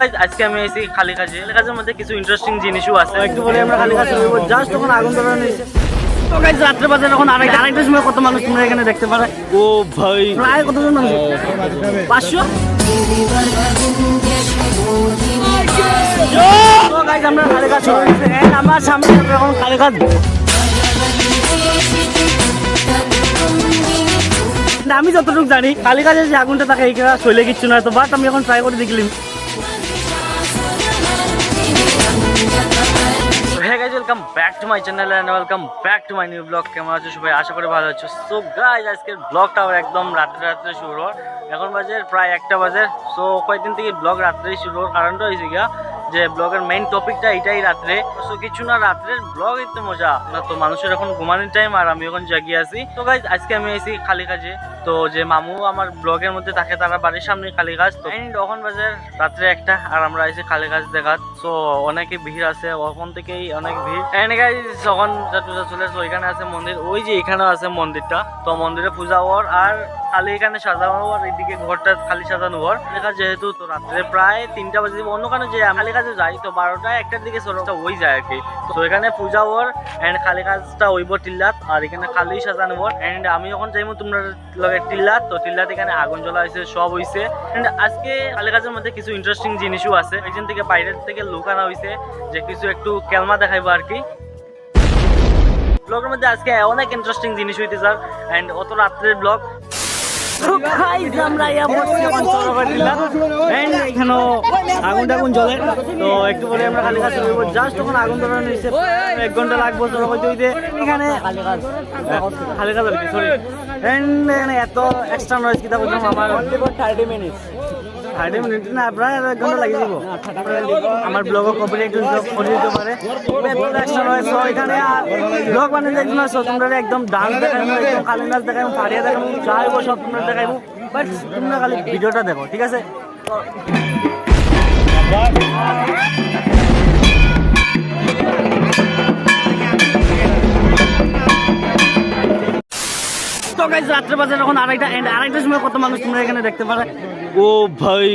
Guys, আজকে আমি এসেছি খালি কাজে খালি কাজের মধ্যে কিছু ইন্টারেস্টিং জিনিসও আছে। একটু বলে আমরা খালি কাজ করব জাস্ট তখন আগুন ধরানো হয়েছে। তো গাইজ রাত্রে বাজে যখন আড়াই আড়াইটার সময় কত মানুষ তোমরা এখানে দেখতে পারে? ও ভাই। প্রায় কতজন মানুষ? পাঁচশো? তো গাইজ আমরা খালি কাজ শুরু হয়েছে And আমার সামনে এখন খালি কাজ না, আমি যতটুকু জানি কালী কাজে যে আগুনটা থাকে এইখানে শৈলে কিচ্ছু না তো বাট আমি এখন ট্রাই করে দেখলাম। Welcome back to my channel and welcome back to my new blog কেমন আছো সবাই? আশা করি ভালো আছো। সো গাইজ আজকের ব্লগটা আবার একদম রাত্রে রাত্রে শুরু হওয়ার এখন বাজে প্রায় একটা বাজে। সো কয়েকদিন থেকে ব্লগ রাত্রেই শুরু হওয়ার কারণটা হয়েছে গিয়া যে ব্লগের মেইন টপিকটা এটাই রাত্রে। সো কিছু না, রাত্রের ব্লগ একটু মজা। না তো মানুষের এখন ঘুমানোর টাইম আর আমি এখন জাগিয়ে আছি। তো গাইজ আজকে আমি এসেছি খালি কাজে তো যে মামু আমার ব্লগের মধ্যে থাকে, তারা বাড়ির সামনে খালি কাজ তো তখন বাজে রাত্রে একটা, আর আমরা এসে খালি কাজ দেখাত। সো অনেকে ভিড় আছে, ওখান থেকেই অনেক ভিড়। এন্ড গাইজ যখন যতটা চলে তো এখানে আছে মন্দির। ওই যে এখানেও আছে মন্দিরটা। তো মন্দিরে পূজা হওয়ার আর খালি এখানে সাজানো হওয়ার এইদিকে ঘরটা খালি সাজানো হওয়ার দেখা যেহেতু তো রাত্রে প্রায় তিনটা বাজে অন্য কারণে যে খালি কাজে যাই, তো বারোটা একটার দিকে সরটা ওই যায় আর কি। তো এখানে পূজা হওয়ার এন্ড খালি কাজটা হইব টিল্লাত। আর এখানে খালি সাজানো হওয়ার এন্ড আমি যখন যাইবো তোমরা লগে টিল্লাত। তো টিল্লাত এখানে আগুন জ্বলা হয়েছে সব হয়েছে এন্ড আজকে খালি কাজের মধ্যে কিছু ইন্টারেস্টিং জিনিসও আছে। একজন থেকে বাইরের থেকে লোক আনা হয়েছে যে কিছু একটু কেলমা দেখাইবো আর কি। ব্লগের মধ্যে আজকে অনেক ইন্টারেস্টিং জিনিস হইতে স্যার এন্ড অত রাত্রের ব্লগ তো গাইজ আমরা ইয়া বসছি এখন চৌরাবার দিলাম। এন্ড এখানেও আগুন টাগুন জ্বলে। তো একটু পরে আমরা খালি কাজ করব জাস্ট তখন আগুন ধরানো হয়েছে এক ঘণ্টা লাগবো এখানে খালি কাজ খালি কাজ আর কি সরি এন্ড এখানে এত এক্সট্রা নয়েজ কিতাব আমার। থার্টি মিনিটস থার্টি মিনিট না এক ঘণ্টা লাগিয়ে দিব আমার ব্লগও কপিরাইট একটু করে নয়েজ তো এখানে ব্লগ বানিয়ে দেখছ না সো তোমরা একদম ডান্স দেখাবো একদম কালী নাচ দেখাবো ফাড়িয়া দেখাবো চাইব সব তোমরা বাট তোমরা খালি ভিডিওটা দেখো, ঠিক আছে? তো গাইজ রাত্রে বাজে যখন আড়াইটা and আড়াইটার সময় কত মানুষ তোমরা এখানে দেখতে পারে? ও ভাই।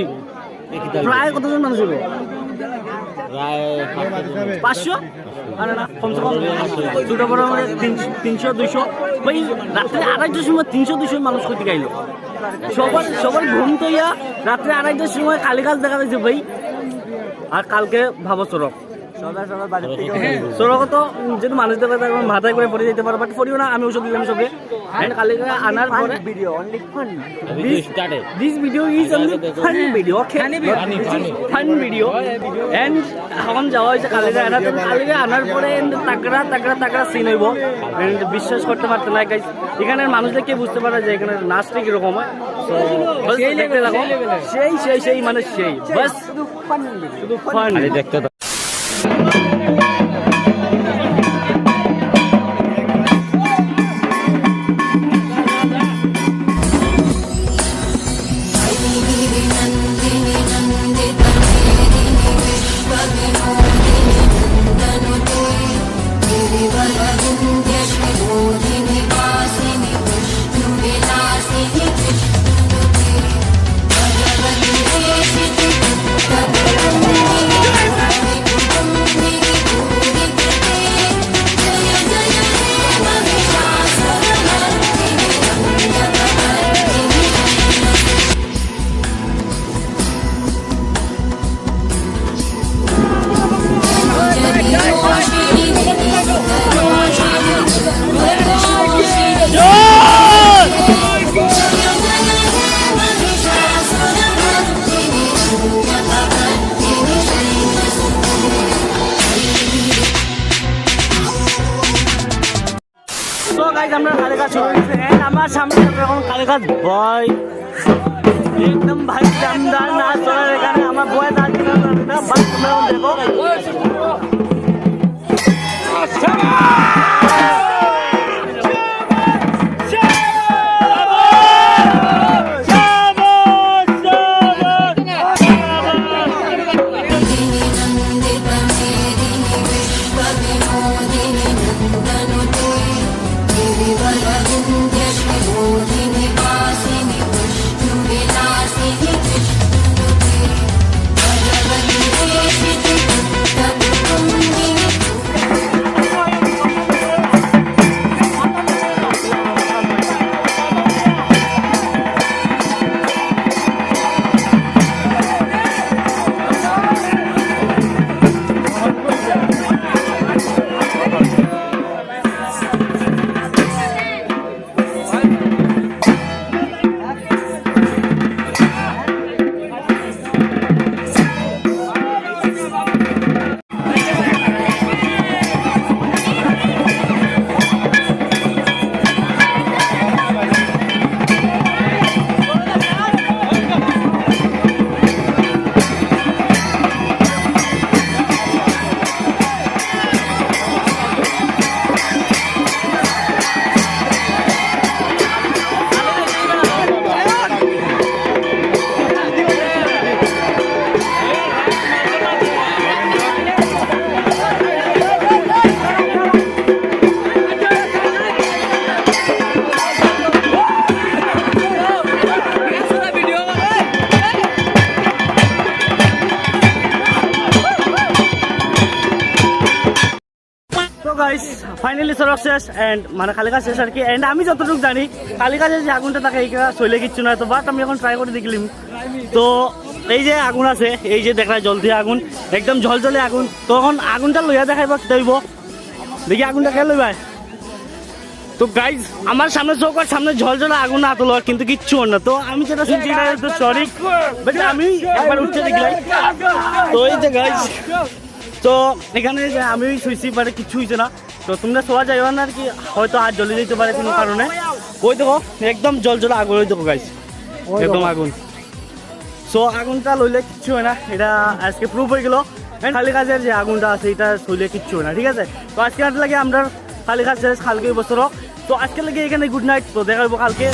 প্রায় কতজন মানুষ হবে? পাঁচশো? কমসে কম দুটো বড় মানে তিনশো দুইশো। রাত্রে আড়াইটার সময় তিনশো দুইশো মানুষ করতে গাইলো সবার সবার ঘুম তো ইয়া রাত্রে আড়াইটার সময় দেখা যাচ্ছে ভাই। আর কালকে ভাবো চরক মানুষ দেখা মাথায় করে পড়ে যেতে পারে বাট পড়িও না আমি ওষুধ দিলাম সবে। And কালকে আনার পরে video only fun This video. is only fun video, okay? Fun video. And এখন যাওয়া হয়েছে কালিগা আনাতে কালিগা আনার পরে তাকড়া তাকড়া তাকড়া সিন হইব। And বিশ্বাস করতে পারতো না গাইজ এখানের মানুষদের কে বুঝতে পারে যে এখানে নাচটা কীরকম হয়। সেই সেই সেই মানে সেই। বাস শুধু ফান দেখতে গাইজ আমরা কালী কাজ শুরু হয়েছে। আমার সামনে এখন কালী কাজ ভয় একদম ভাই জামদার না চলার এখানে আমার বয় দাঁড়িয়ে দেখো। ফাইনালি সরক শেষ এন্ড মানে কালিকা শেষ আর কি। এন্ড আমি যতটুকু জানি, কালিকা যে আগুনটা থাকে এইটা চলে কিচ্ছু না তো বাট আমি এখন ট্রাই করে দেখলাম। তো এই যে আগুন আছে, এই যে দেখা জল দিয়ে আগুন, একদম জল জলে আগুন তখন আগুনটা লইয়া দেখাইব দেব দেখি আগুনটা কে লইবা তো গাইজ আমার সামনে চৌকার সামনে জলে আগুন না তোলো কিন্তু কিচ্ছু না। তো আমি যেটা শুনছি সরি আমি একবার উঠতে দেখলাম তো এই যে গাইজ তো এখানে আমি শুয়েছি বাট কিচ্ছু হয়েছে না। তো তোমরা শোয়া যাই না কি হয়তো আর জ্বলে যেতে পারে কোনো কারণে। ওই দেখো একদম জল জল আগুন ওই দেখো গাইস একদম আগুন। সো আগুনটা লইলে কিচ্ছু হয় না এটা আজকে প্রুফ হয়ে গেলো। অ্যান্ড খালি কাজের যে আগুনটা আছে এটা শরীরে কিচ্ছু হয় না ঠিক আছে? তো আজকে হাতে লাগে আমরা খালি কাজ খালকে কালকে বছর তো আজকে লাগে এখানে গুড নাইট তো দেখা কালকে।